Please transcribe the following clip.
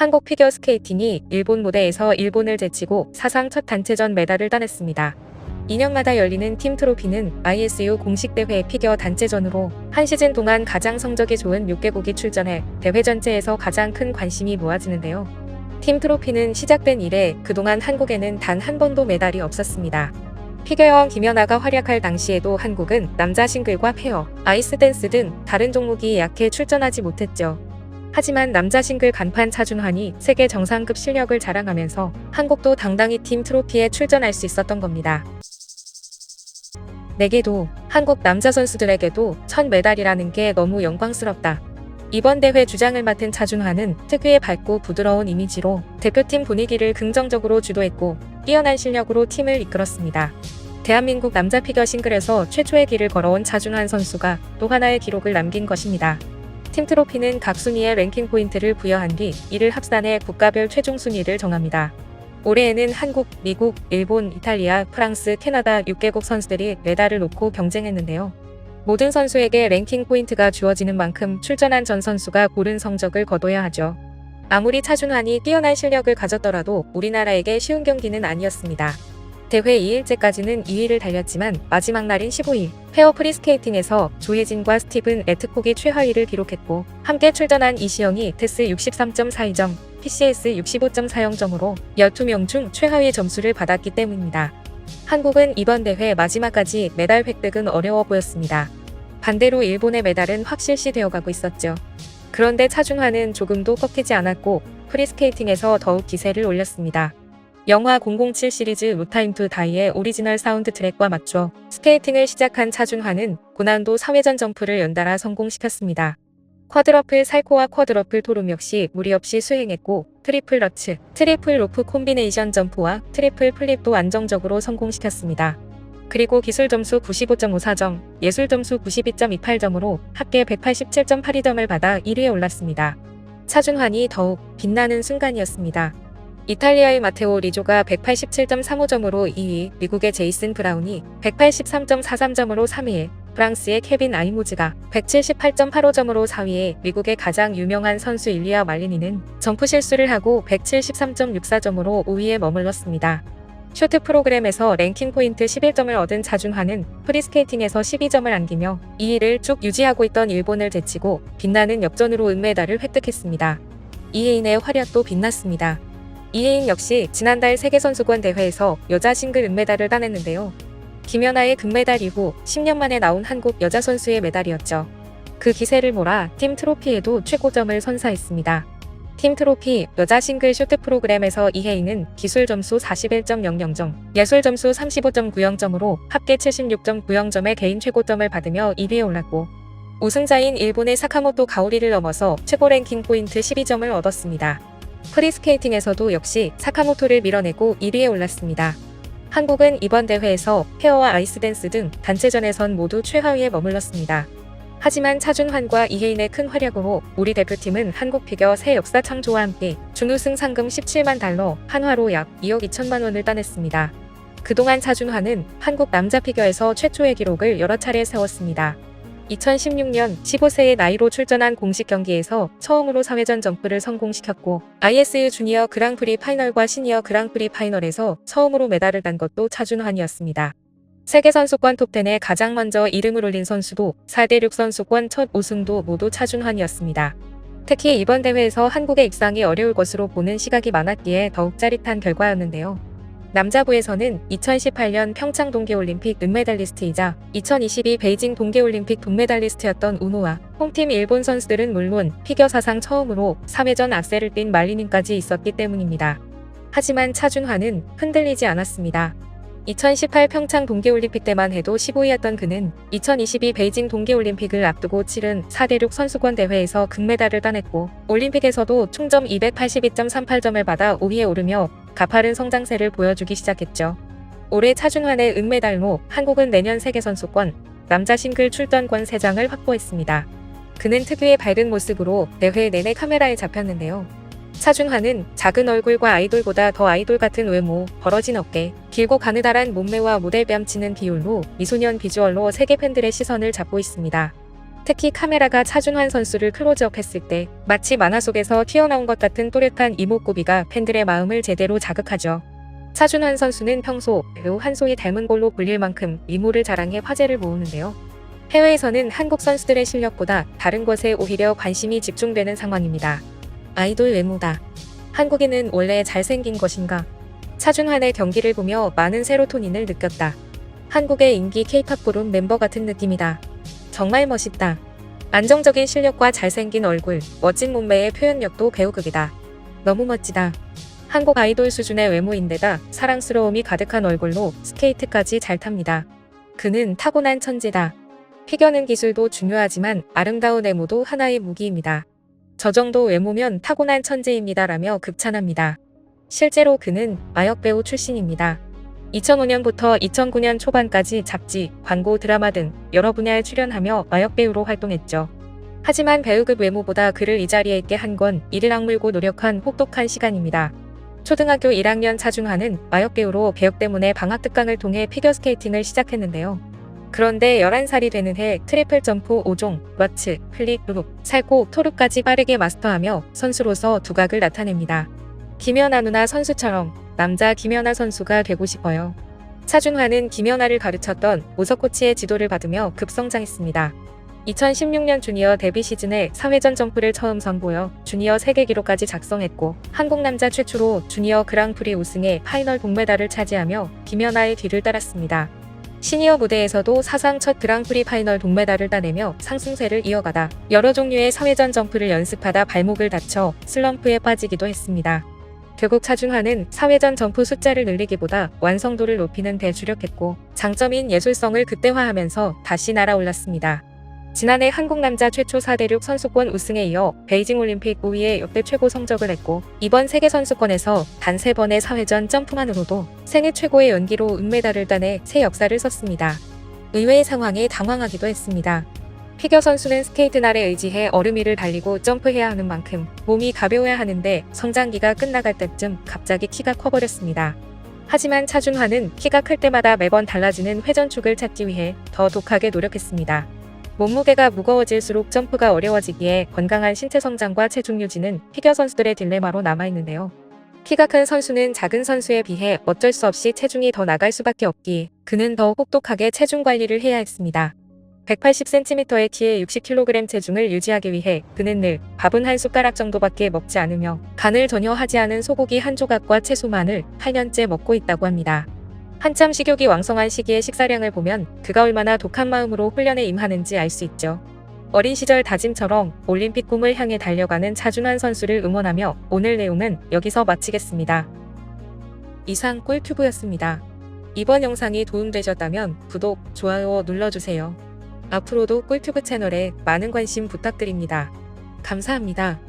한국 피겨스케이팅이 일본 무대에서 일본을 제치고 사상 첫 단체전 메달을 따냈습니다. 2년마다 열리는 팀 트로피는 ISU 공식 대회 피겨 단체전으로 한 시즌 동안 가장 성적이 좋은 6개국이 출전해 대회 전체에서 가장 큰 관심이 모아지는데요. 팀 트로피는 시작된 이래 그동안 한국에는 단 한 번도 메달이 없었습니다. 피겨 여왕 김연아가 활약할 당시에도 한국은 남자 싱글과 페어, 아이스 댄스 등 다른 종목이 약해 출전하지 못했죠. 하지만 남자 싱글 간판 차준환이 세계 정상급 실력을 자랑하면서 한국도 당당히 팀 트로피에 출전할 수 있었던 겁니다. 내게도 한국 남자 선수들에게도 첫 메달이라는 게 너무 영광스럽다. 이번 대회 주장을 맡은 차준환은 특유의 밝고 부드러운 이미지로 대표팀 분위기를 긍정적으로 주도했고 뛰어난 실력으로 팀을 이끌었습니다. 대한민국 남자 피겨 싱글에서 최초의 길을 걸어온 차준환 선수가 또 하나의 기록을 남긴 것입니다. 팀 트로피는 각 순위의 랭킹 포인트를 부여한 뒤 이를 합산해 국가별 최종 순위를 정합니다. 올해에는 한국, 미국, 일본, 이탈리아, 프랑스, 캐나다 6개국 선수들이 메달을 놓고 경쟁했는데요. 모든 선수에게 랭킹 포인트가 주어지는 만큼 출전한 전 선수가 고른 성적을 거둬야 하죠. 아무리 차준환이 뛰어난 실력을 가졌더라도 우리나라에게 쉬운 경기는 아니었습니다. 대회 2일째까지는 2위를 달렸지만 마지막 날인 15일 페어 프리스케이팅에서 조혜진과 스티븐 에트콕이 최하위를 기록했고 함께 출전한 이시영이 테스 63.42점, PCS 65.40점으로 12명 중 최하위 점수를 받았기 때문입니다. 한국은 이번 대회 마지막까지 메달 획득은 어려워 보였습니다. 반대로 일본의 메달은 확실시 되어가고 있었죠. 그런데 차준환은 조금도 꺾이지 않았고 프리스케이팅에서 더욱 기세를 올렸습니다. 영화 007 시리즈 루타임 투 다이의 오리지널 사운드 트랙과 맞춰 스케이팅을 시작한 차준환은 고난도 3회전 점프를 연달아 성공시켰습니다. 쿼드러플 살코와 쿼드러플 토룸 역시 무리 없이 수행했고 트리플 러츠, 트리플 로프 콤비네이션 점프와 트리플 플립도 안정적으로 성공시켰습니다. 그리고 기술 점수 95.54점, 예술 점수 92.28점으로 합계 187.82점을 받아 1위에 올랐습니다. 차준환이 더욱 빛나는 순간이었습니다. 이탈리아의 마테오 리조가 187.35점으로 2위, 미국의 제이슨 브라운이 183.43점으로 3위에 프랑스의 케빈 아이모즈가 178.85점으로 4위에 미국의 가장 유명한 선수 일리아 말리니는 점프 실수를 하고 173.64점으로 5위에 머물렀습니다. 쇼트 프로그램에서 랭킹 포인트 11점을 얻은 차준환은 프리스케이팅에서 12점을 안기며 2위를 쭉 유지하고 있던 일본을 제치고 빛나는 역전으로 은메달을 획득했습니다. 이혜인의 활약도 빛났습니다. 이혜인 역시 지난달 세계선수권 대회에서 여자 싱글 은메달을 따냈는데요. 김연아의 금메달 이후 10년 만에 나온 한국 여자 선수의 메달이었죠. 그 기세를 몰아 팀 트로피에도 최고점을 선사했습니다. 팀 트로피 여자 싱글 쇼트 프로그램에서 이혜인은 기술 점수 41.00점, 예술 점수 35.90점으로 합계 76.90점의 개인 최고점을 받으며 1위에 올랐고 우승자인 일본의 사카모토 가오리를 넘어서 최고 랭킹 포인트 12점을 얻었습니다. 프리스케이팅에서도 역시 사카모토를 밀어내고 1위에 올랐습니다. 한국은 이번 대회에서 페어와 아이스댄스 등 단체전에선 모두 최하위에 머물렀습니다. 하지만 차준환과 이혜인의 큰 활약으로 우리 대표팀은 한국 피겨 새 역사 창조와 함께 준우승 상금 17만 달러, 한화로 약 2억 2천만 원을 따냈습니다. 그동안 차준환은 한국 남자 피겨에서 최초의 기록을 여러 차례 세웠습니다. 2016년 15세의 나이로 출전한 공식 경기에서 처음으로 3회전 점프를 성공시켰고 ISU 주니어 그랑프리 파이널과 시니어 그랑프리 파이널에서 처음으로 메달을 딴 것도 차준환이었습니다. 세계 선수권 톱10에 가장 먼저 이름을 올린 선수도 4대6 선수권 첫 우승도 모두 차준환이었습니다. 특히 이번 대회에서 한국의 입상이 어려울 것으로 보는 시각이 많았기에 더욱 짜릿한 결과였는데요. 남자부에서는 2018년 평창 동계올림픽 은메달리스트이자 2022 베이징 동계올림픽 동메달리스트였던 우노와 홈팀 일본 선수들은 물론 피겨 사상 처음으로 3회전 악셀을 뛴 말리님까지 있었기 때문입니다. 하지만 차준환은 흔들리지 않았습니다. 2018 평창 동계올림픽 때만 해도 15위였던 그는 2022 베이징 동계올림픽을 앞두고 치른 4대6 선수권 대회에서 금메달을 따냈고 올림픽에서도 총점 282.38점을 받아 5위에 오르며 가파른 성장세를 보여주기 시작했죠. 올해 차준환의 은메달로 한국은 내년 세계선수권 남자 싱글 출전권 3장을 확보했습니다. 그는 특유의 밝은 모습으로 대회 내내 카메라에 잡혔는데요. 차준환은 작은 얼굴과 아이돌보다 더 아이돌 같은 외모, 벌어진 어깨, 길고 가느다란 몸매와 모델 뺨치는 비율로 미소년 비주얼로 세계 팬들의 시선을 잡고 있습니다. 특히 카메라가 차준환 선수를 클로즈업 했을 때 마치 만화 속에서 튀어나온 것 같은 또렷한 이목구비가 팬들의 마음을 제대로 자극하죠. 차준환 선수는 평소 배우 한소희 닮은 걸로 불릴 만큼 미모를 자랑해 화제를 모으는데요. 해외에서는 한국 선수들의 실력보다 다른 것에 오히려 관심이 집중되는 상황입니다. 아이돌 외모다. 한국인은 원래 잘생긴 것인가? 차준환의 경기를 보며 많은 세로토닌을 느꼈다. 한국의 인기 K-팝 그룹 멤버 같은 느낌이다. 정말 멋있다. 안정적인 실력과 잘생긴 얼굴, 멋진 몸매의 표현력도 배우극이다. 너무 멋지다. 한국 아이돌 수준의 외모인데다 사랑스러움이 가득한 얼굴로 스케이트까지 잘 탑니다. 그는 타고난 천재다. 피겨는 기술도 중요하지만 아름다운 외모도 하나의 무기입니다. 저 정도 외모면 타고난 천재입니다라며 극찬합니다. 실제로 그는 마역 배우 출신입니다. 2005년부터 2009년 초반까지 잡지, 광고, 드라마 등 여러 분야에 출연하며 마역 배우로 활동했죠. 하지만 배우급 외모보다 그를 이 자리에 있게 한 건 이를 악물고 노력한 혹독한 시간입니다. 초등학교 1학년 차중하는 마역 배우로 배역 때문에 방학 특강을 통해 피겨스케이팅을 시작했는데요. 그런데 11살이 되는 해 트리플 점프 5종, 왓츠, 플립, 룩, 살코, 토르까지 빠르게 마스터하며 선수로서 두각을 나타냅니다. 김연아 누나 선수처럼 남자 김연아 선수가 되고 싶어요. 차준환은 김연아를 가르쳤던 오석 코치의 지도를 받으며 급성장했습니다. 2016년 주니어 데뷔 시즌에 4회전 점프를 처음 선보여 주니어 세계 기록까지 작성했고 한국 남자 최초로 주니어 그랑프리 우승에 파이널 동메달을 차지하며 김연아의 뒤를 따랐습니다. 시니어 무대에서도 사상 첫 그랑프리 파이널 동메달을 따내며 상승세를 이어가다 여러 종류의 4회전 점프를 연습하다 발목을 다쳐 슬럼프에 빠지기도 했습니다. 결국 차준환은 4회전 점프 숫자를 늘리기보다 완성도를 높이는 데 주력했고 장점인 예술성을 극대화하면서 다시 날아올랐습니다. 지난해 한국 남자 최초 4대륙 선수권 우승에 이어 베이징 올림픽 5위의 역대 최고 성적을 냈고 이번 세계 선수권에서 단 3번의 4회전 점프만으로도 생애 최고의 연기로 은메달을 따내 새 역사를 썼습니다. 의외의 상황에 당황하기도 했습니다. 피겨 선수는 스케이트 날에 의지해 얼음 위를 달리고 점프해야 하는 만큼 몸이 가벼워야 하는데 성장기가 끝나갈 때쯤 갑자기 키가 커버렸습니다. 하지만 차준환은 키가 클 때마다 매번 달라지는 회전축을 찾기 위해 더 독하게 노력했습니다. 몸무게가 무거워질수록 점프가 어려워지기에 건강한 신체 성장과 체중 유지는 피겨 선수들의 딜레마로 남아있는데요. 키가 큰 선수는 작은 선수에 비해 어쩔 수 없이 체중이 더 나갈 수밖에 없기에 그는 더 혹독하게 체중 관리를 해야 했습니다. 180cm의 키에 60kg 체중을 유지하기 위해 그는 늘 밥은 한 숟가락 정도밖에 먹지 않으며 간을 전혀 하지 않은 소고기 한 조각과 채소만을 8년째 먹고 있다고 합니다. 한참 식욕이 왕성한 시기의 식사량을 보면 그가 얼마나 독한 마음으로 훈련에 임하는지 알 수 있죠. 어린 시절 다짐처럼 올림픽 꿈을 향해 달려가는 차준환 선수를 응원하며 오늘 내용은 여기서 마치겠습니다. 이상 꿀튜브였습니다. 이번 영상이 도움되셨다면 구독, 좋아요 눌러주세요. 앞으로도 꿀튜브 채널에 많은 관심 부탁드립니다. 감사합니다.